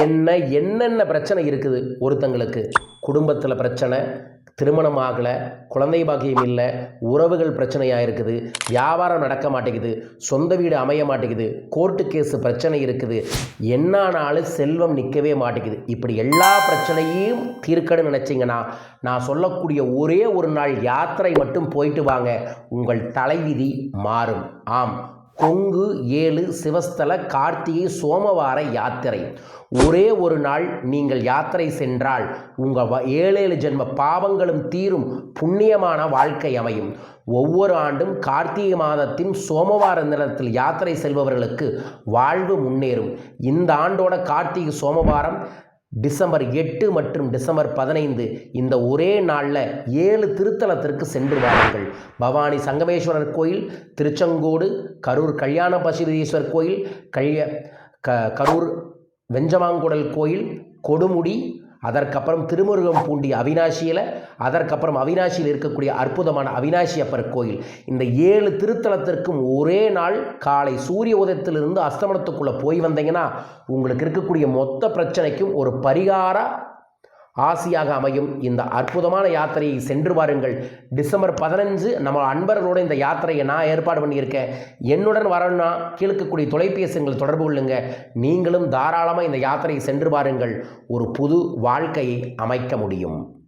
என்ன என்னென்ன பிரச்சனை இருக்குது ஒருத்தங்களுக்கு? குடும்பத்தில் பிரச்சனை திருமணம் ஆகலை குழந்தை பாக்கியம் இல்லை உறவுகள் பிரச்சனையாக இருக்குது வியாபாரம் நடக்க மாட்டேங்குது சொந்த வீடு அமைய மாட்டேங்குது கோர்ட்டு கேஸு பிரச்சனை இருக்குது என்னானாலும் செல்வம் நிற்கவே மாட்டேங்குது. இப்படி எல்லா பிரச்சனையும் தீர்க்கணும்னு நினச்சிங்கன்னா நான் சொல்லக்கூடிய ஒரே ஒரு நாள் யாத்திரை மட்டும் போயிட்டு வாங்க உங்கள் தலைவிதி மாறும். ஆம். கொங்கு ஏழு சிவஸ்தல கார்த்திகை சோமவார யாத்திரை. ஒரே ஒரு நாள் நீங்கள் யாத்திரை சென்றால் உங்கள் வ- ஏழேழு ஜென்ம பாவங்களும் தீரும் புண்ணியமான வாழ்க்கை அமையும். ஒவ்வொரு ஆண்டும் கார்த்திகை மாதத்தின் சோமவார நிலத்தில் யாத்திரை செல்பவர்களுக்கு வாழ்வு முன்னேறும். இந்த ஆண்டோட கார்த்திகை சோமவாரம் டிசம்பர் எட்டு மற்றும் டிசம்பர் பதினைந்து இந்த ஒரே நாளில் ஏழு திருத்தலத்திற்கு சென்று வாருங்கள் பவானி சங்கமேஸ்வரர் கோயில் திருச்செங்கோடு கரூர் கல்யாண பசுபதீஸ்வரர் கோயில் கல்ய க கரூர் வெஞ்சமாங்குடல் கோயில் கொடுமுடி அதற்கப்புறம் திருமுருகம் பூண்டி அவினாசியில் அதற்கப்புறம் அவினாசியில் இருக்கக்கூடிய அற்புதமான அவினாசி அப்பர் கோயில். இந்த ஏழு திருத்தலத்திற்கும் ஒரே நாள் காலை சூரிய உதயத்திலிருந்து அஸ்தமனத்துக்குள்ளே போய் வந்தீங்கன்னா உங்களுக்கு இருக்கக்கூடிய மொத்த பிரச்சனைக்கும் ஒரு பரிகார ஆசியாக அமையும் இந்த அற்புதமான யாத்திரையை சென்று பாருங்கள் டிசம்பர் பதினஞ்சு நம்ம அன்பர்களோட இந்த யாத்திரையை நான் ஏற்பாடு பண்ணியிருக்கேன். என்னுடன் வரணும்னா கீழ்க்கக்கூடிய தொலைபேசிகள் தொடர்பு கொள்ளுங்க. நீங்களும் தாராளமாக இந்த யாத்திரையை சென்று பாருங்கள் ஒரு புது வாழ்க்கையை அமைக்க முடியும்.